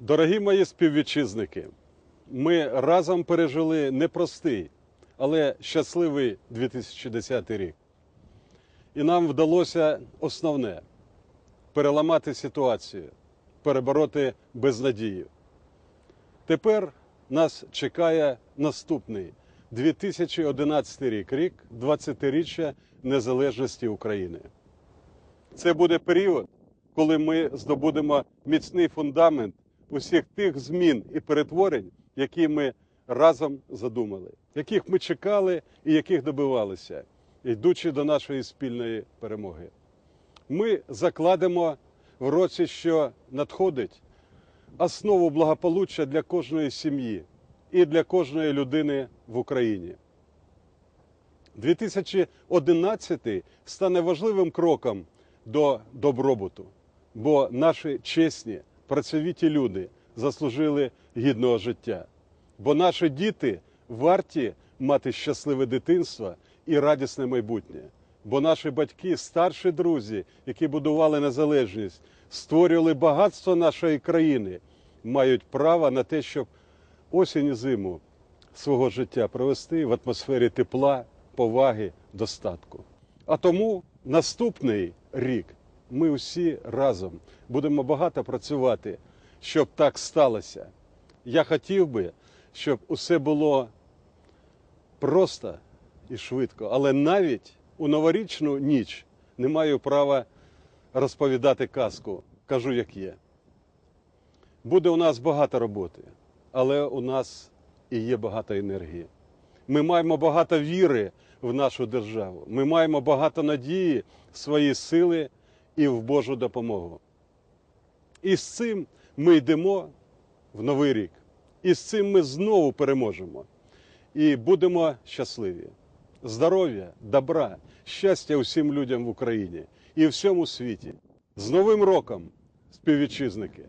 Дорогі мої співвітчизники, ми разом пережили непростий, але щасливий 2010 рік. І нам вдалося основне переламати ситуацію, перебороти безнадію. Тепер нас чекає наступний 2011 рік, рік 20-річчя незалежності України. Це буде період, коли ми здобудемо міцний фундамент усіх тих змін і перетворень, які ми разом задумали, яких ми чекали і яких добивалися, йдучи до нашої спільної перемоги. Ми закладемо в році, що надходить, основу благополуччя для кожної сім'ї і для кожної людини в Україні. 2011 стане важливим кроком до добробуту, бо наші чесні, працьовиті люди заслужили гідного життя. Бо наші діти варті мати щасливе дитинство і радісне майбутнє. Бо наші батьки, старші друзі, які будували незалежність, створювали багатство нашої країни, мають право на те, щоб осінь і зиму свого життя провести в атмосфері тепла, поваги, достатку. А тому наступний рік ми всі разом будемо багато працювати, щоб так сталося. Я хотів би, щоб усе було просто і швидко, але навіть у новорічну ніч не маю права розповідати казку. Кажу, як є. Буде у нас багато роботи, але у нас і є багато енергії. Ми маємо багато віри в нашу державу. Ми маємо багато надії свої сили і в Божу допомогу. І з цим ми йдемо в новий рік. І з цим ми знову переможемо. І будемо щасливі. Здоров'я, добра, щастя усім людям в Україні і всьому світі. З Новим роком, співвітчизники!